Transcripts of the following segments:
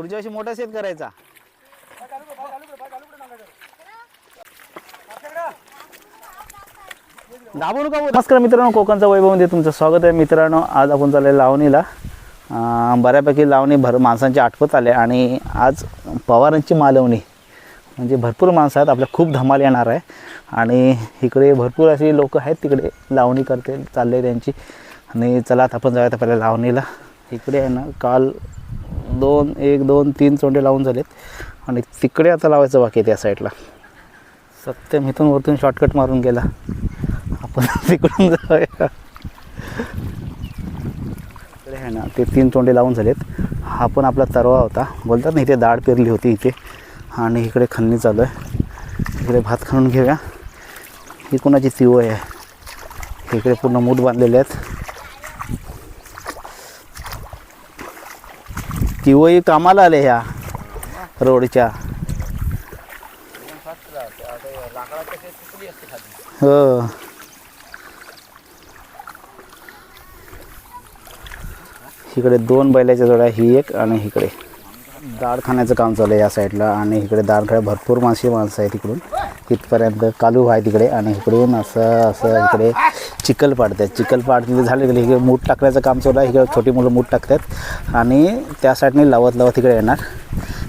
पुढच्या वर्षी मोठा शेत करायचा. दाबू नका नमस्कार मित्रांनो कोकणचा वैभवमध्ये तुमचं स्वागत आहे. मित्रांनो आज आपण चालले लावणीला. बऱ्यापैकी लावणी भर माणसांची आठवत आले आणि आज पवारांची मालवणी. म्हणजे भरपूर माणसं आहेत आपल्या खूप धमाल येणार आहे. आणि इकडे भरपूर अशी लोक आहेत तिकडे लावणी करते चालले त्यांची. आणि चला आता आपण जाऊयात आपल्या लावणीला. इकडे आहे ना काल दोन एक दोन तीन चोंडे लावून झालेत. आणि तिकडे आता लावायचं बाकी आहे त्या साईडला सत्यम इथून वरतून शॉर्टकट मारून गेला. आपण तिकडून जाऊया. इकडे आहे ना ते तीन चोंडे लावून झालेत. हा पण आपला तरवा होता. बोलतात ना इथे दाढ पेरली होती इथे. आणि इकडे खन्नी चालू आहे. इकडे भात खाणून घेऊया. ही कोणाची तिवय आहे? इकडे पूर्ण मूठ बांधलेले आहेत. किंवाही कामाला आले ह्या रोडच्या. हो. इकडे दोन बैलाच्या जोड्या ही एक आणि इकडे. दाढ खाण्याचं काम चालू आहे या साईडला आणि इकडे दाढ भरपूर मासे माणसं आहेत तिकडून तिथपर्यंत कालू आहे तिकडे आणि इकडून असं असं इकडे चिखल पाडतात. चिखल पाडले झाले की इकडे मूठ टाकण्याचं काम चालू आहे. इकडे छोटी मुलं मूठ टाकतात. आणि त्या साईडने लावत लावत इकडे येणार.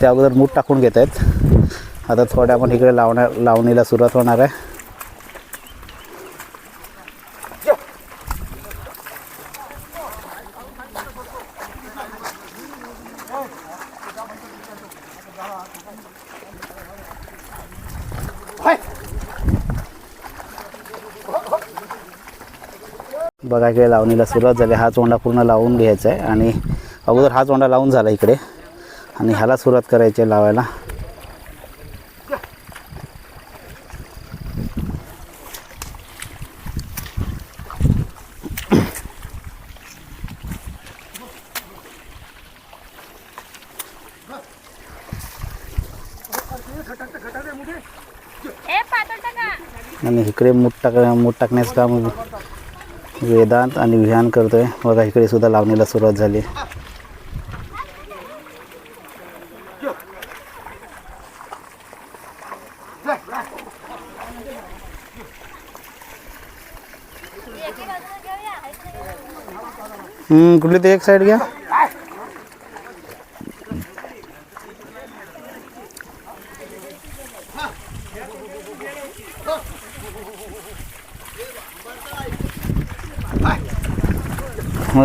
त्या अगोदर मूठ टाकून घेत आहेत आता थोड्या पण इकडे लावण्या लावणीला सुरुवात होणार आहे. बघा इकडे लावणीला सुरुवात झाली. हा चोंडा पूर्ण लावून घ्यायचा आहे. आणि अगोदर हा चोंडा लावून झाला इकडे. आणि ह्याला सुरुवात करायची आहे लावायला. आणि इकडे मूठ टाक मूठ टाकण्याचं काम वेदांत आणि विहान करतोय. बघा इकडे सुद्धा लावणीला सुरुवात झाली. कुठली ते एक साईड घ्या.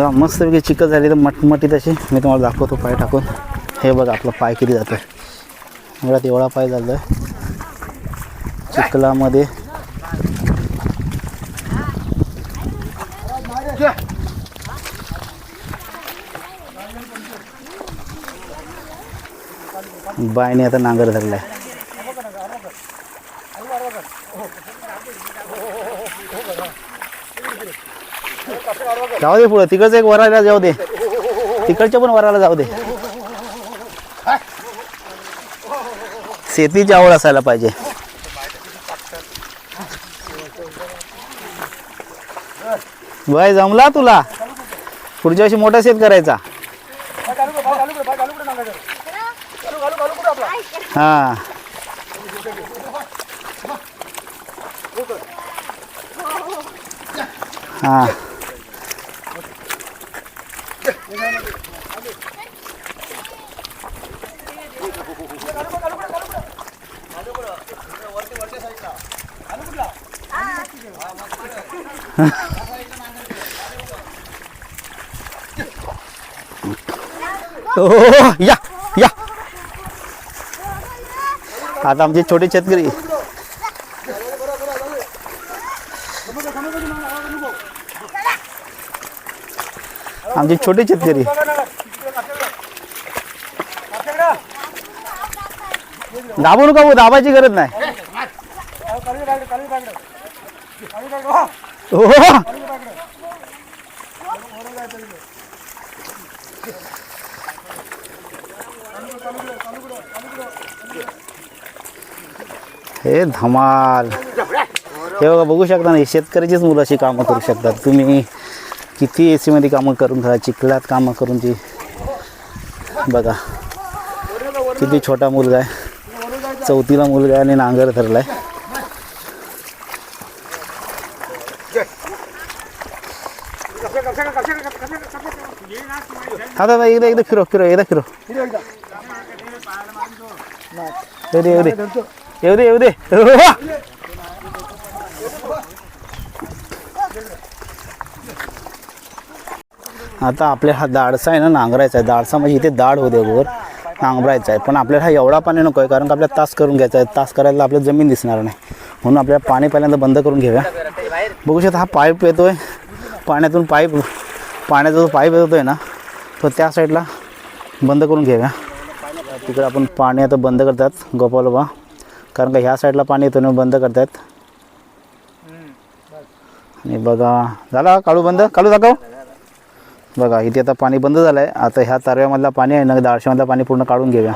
बघा मस्तपैकी चिकन झाली तर मटमटीत तशी. मी तुम्हाला दाखवतो पाय टाकून. हे बघा आपला पाय किती जातो आहे एवढा एवढा पाय झाला आहे चिखलामध्ये. बायने आता नांगर धरलाय. जाऊ दे पुढं. तिकडचं एक वराला जाऊ दे. तिकडच्या पण वराला जाऊ दे. शेतीची आवड असायला पाहिजे. बाय जमला तुला? पुढच्या वर्षी मोठा शेत करायचा. हा. हा. या या. आता आमचे छोटे शेतकरी. आमचे छोटे शेतकरी दाबू नका भाऊ, दाबायची गरज नाही. हो. हे धमाल. हे बघा बघू शकता ना शेतकऱ्याचीच मुलं अशी कामं करू शकतात. तुम्ही किती ए सीमध्ये कामं करून खा चिखलात कामं करून ती. बघा किती छोटा मुलगा आहे. चौथीला मुलगा आहे आणि नांगर धरलाय. हा दादा एकदा एकदा फिरो फिरो एकदा फिरो. येऊ दे येऊ दे. येऊ दे येऊ दे. आता आपल्या हा दाडसा आहे ना नांगरायचा आहे. दाडसा म्हणजे इथे दाड होते वर नांगरायचा आहे. पण आपल्याला हा एवढा पाणी नको आहे कारण का आपल्याला तास करून घ्यायचा आहे. तास करायला आपल्याला जमीन दिसणार नाही. म्हणून आपल्याला पाणी पहिल्यांदा बंद करून घेऊया. बघू शकता हा पाईप येतो आहे पाण्यातून पाईप पाण्याचा जो पाईप येतो आहे ना तो त्या साईडला बंद करून घेऊया. तिकडे आपण पाणी आता बंद करतात गोपालोबा कारण का ह्या साईडला पाणी येतो ना बंद करतात आणि बघा झाला काळू बंद? काळू दाखव. बघा इथे आता पाणी बंद झालं आहे आता ह्या तारव्यामधला पाणी आहे ना दाळशामधलं पाणी पूर्ण काढून घेऊया.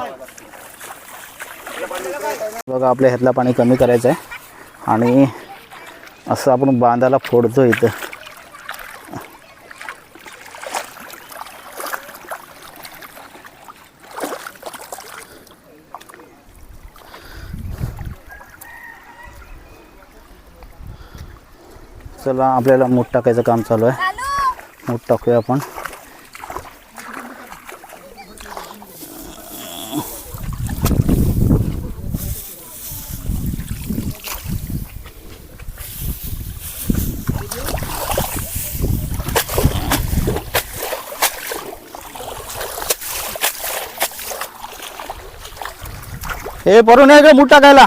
बघा आपल्या ह्यातला पाणी कमी करायचं आहे. आणि असं आपण बांधाला फोडतो इथं. चला आपल्याला मूठ टाकायचं काम चालू आहे. मूठ टाकूया आपण. हे परून ये ग मुठा टाकायला.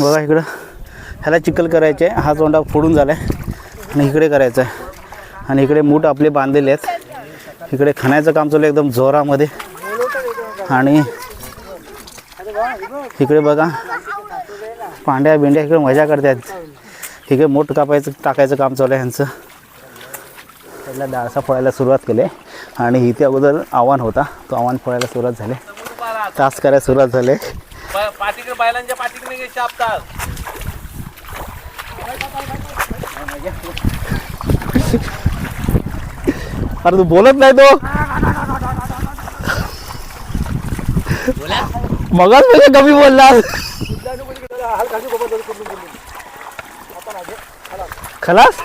बघा इकडं ह्याला चिखल करायचे आहे हा तोंडा फोडून झाला आहे आणि इकडे करायचा आहे आणि इकडे मूठ आपले बांधलेले आहेत. इकडे खाण्याचं काम चालू आहे एकदम जोरामध्ये. आणि इकडे बघा पांड्या बिंड्या इकडे मजा करतात. इकडे मूठ कापायचं टाकायचं काम चालू आहे ह्यांचं. पहिला डाळसा फोडायला सुरुवात केली आणि इथे अगोदर आव्हान होता. तो आव्हान फोडायला सुरुवात झाले. तास करायला सुरुवात झाले. पाठीकडे बैलांच्या अरे तू बोलत नाही तो. मगाच म्हणजे कमी बोलला. खलास?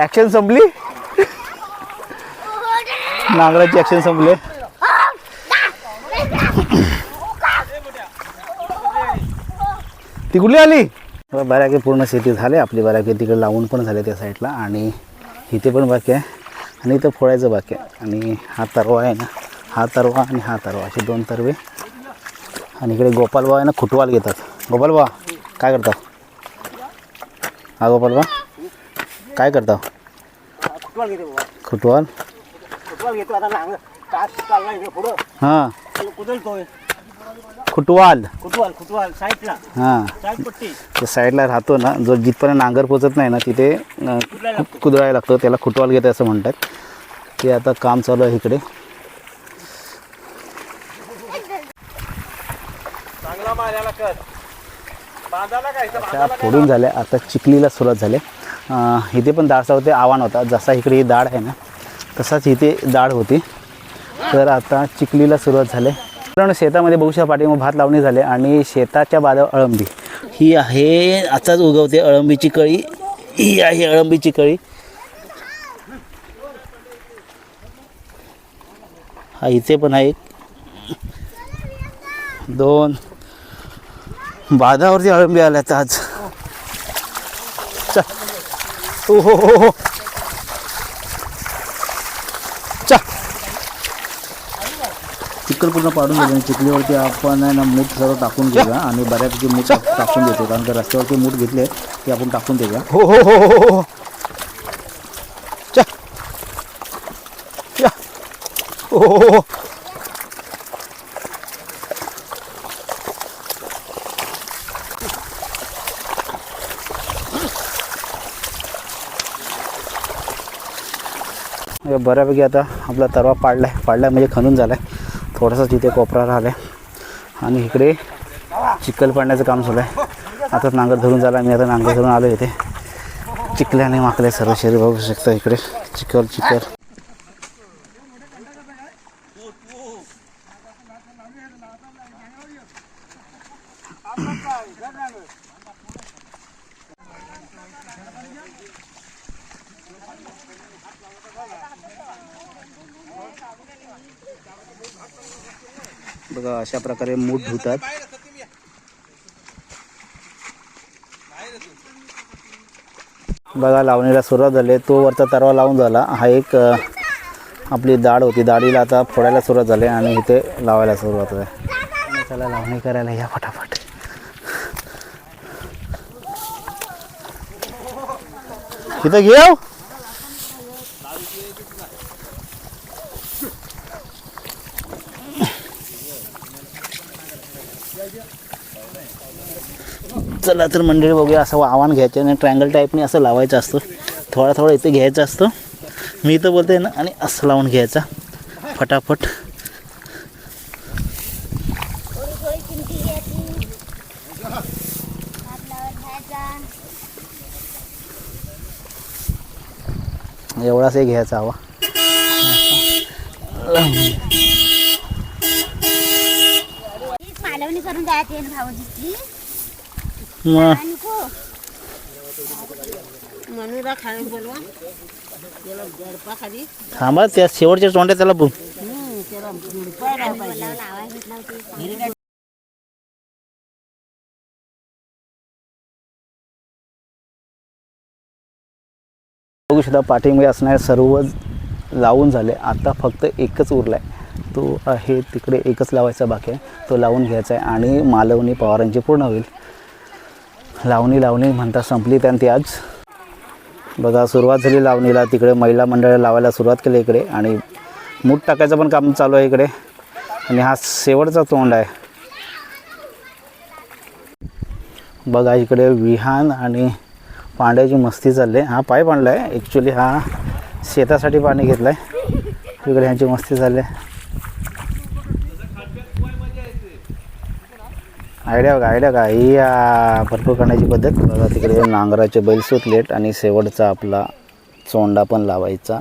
ऍक्शन संपली? नांगराची ऍक्शन संपली. ती कुठली आली? बऱ्यापैकी पूर्ण शेती झाले. आपली बऱ्यापैकी तिकडे लावून पण झाले त्या साईडला आणि इथे पण बाकी आहे. आणि इथं फोडायचं बाकी आहे. आणि हा तरवा आहे ना हा तरवा आणि हा तरवा असे दोन तरवे. आणि इकडे गोपालबा आहे ना खुटवाल घेतात. गोपालबा काय करतात हा गोपालबा काय करता खुटवाल हां. खुटवाल फुटबॉल फुटबॉल साईडला. हां. साईड पट्टी त्या साईडला राहतो ना जो जिथपर्यंत नांगर पोचत नाही ना तिथे अं, कु- कुदळायला लागतं त्याला खुटवाल घेते असं म्हणतात. ते आता काम चालू आहे इकडे. चांगला मारायला कर. बांधाला काय? इथं त्या फोडून झाल्या आता चिखलीला सुरुवात झाली. अं, इथे पण दाळसा होते आव्हान होता. जसा इकडे ही दाढ आहे ना तसाच इथे दाढ होती. तर आता चिखलीला सुरुवात झाली. कारण शेतामध्ये बघू शकता भात लावणी झाले आणि शेताच्या बाजावर अळंबी. ही आहे आताच उगवते अळंबीची कळी. ही आहे अळंबीची कळी. हा इथे पण आहे दोन. बाधावरती अळंबी आल्यात आज. चा हो हो हो चिखल पूर्ण पाडून गेले चिखलीवरती आपण आहे ना मूठ सर्व टाकून घेऊया आणि बऱ्यापैकी मूठ टाकून देतो कारण का रस्त्यावरती मूठ घेतले ते आपण टाकून देऊया. हो हो हो हो हो हो. हो हो हो, हो. बऱ्यापैकी आता आपला तरवा पाडला आहे पाडला म्हणजे खणून झाला आहे थोडासा तिथे कोपरा राहिला. आहे आणि इकडे चिखल पाडण्याचं काम सुरू आहे. आता नांगर धरून झाला मी आता नांगर धरून आलो इथे. चिखल्याने माकले सर्व शरीर बघू शकता इकडे. चिखल चिखल. बघा अशा प्रकारे मूठ धुतात. बघा लावणीला सुरुवात झाली. तो वरचा तरवा लावून झाला. हा एक आपली दाढ होती. दाढीला आता फोडायला सुरुवात झाली आणि इथे लावायला सुरुवात आहे चला लावणी करायला या फटाफट. इथं घेऊ चला तर मंडळी बघूया असं आव्हान घ्यायचं आणि ट्रँगल टाईपने असं लावायचं असतं. थोडा थोडा इथे घ्यायचं असतं. मी इथं बोलते ना आणि असं लावून घ्यायचा. फटाफट. घ्यायचा एवढाच एक घ्यायचा हवा करून जायची भाऊजीची. थांबा त्या शेवटच्या तोंड्या त्याला होती बघू शकता पाठीमध्ये असणारे सर्व लावून झाले. आता फक्त एकच उरला आहे तो आहे तिकडे एकच लावायचा बाकी आहे. तो लावून घ्यायचा आहे आणि मालवणी पवारांची पूर्ण होईल. लावणी लावणी म्हणता संपली त्यांनी ती आज. बघा सुरुवात झाली लावणीला. तिकडे महिला मंडळ लावायला सुरुवात केली इकडे आणि मूठ टाकायचं पण काम चालू आहे इकडे. आणि हा शेवटचा तोंड आहे. बघा इकडे विहान आणि पांड्याची मस्ती चालली आहे. हा पाय आणला आहे ॲक्च्युली हा शेतासाठी पाणी घेतलं आहे इकडे ह्यांची मस्ती चालली आहे. आयडिया बघा आयडिया का ही भरपूर करण्याची पद्धत. बघा तिकडे नांगराचे बैल सुटलेत आणि शेवटचा आपला चोंडा पण लावायचा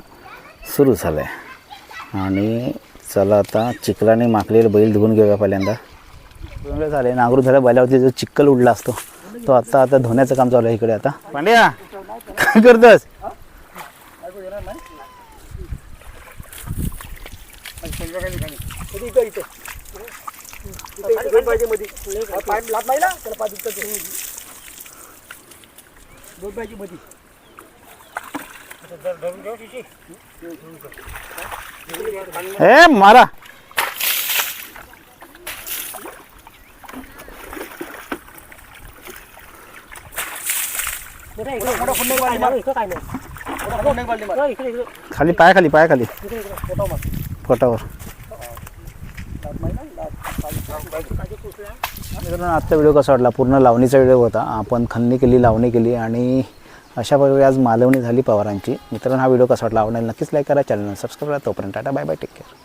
सुरू झाला आहे आणि चला आता चिखलाने माखलेले बैल धुवून घेऊया पहिल्यांदा. दोन वेळ झाले नांगरून झाल्या बैलावरती जो चिखल उडला असतो तो आता आता धुण्याचं काम चालू आहे इकडे आता. पांड्या! काय करतोस? पाहिजे मध्ये हा लाभ नाही ना? त्याला. दोन मध्ये. ए मारा. इकडे, खाली पाय खाली पाय खाली. इकडे, इकडे. मोठा मार. पोटावर लाभ नाही ना? लाभ. मित्रांनो आजचा व्हिडिओ कसा वाटला? पूर्ण लावणीचा व्हिडिओ होता. आपण खन्नी केली लावणी केली आणि अशा प्रकारे आज मालवणी झाली पवारांची. मित्रांनो हा व्हिडिओ कसा वाटला? आवडेल नक्कीच लाईक करा चॅनल सबस्क्राईब करा. तोपर्यंत tata bye bye take care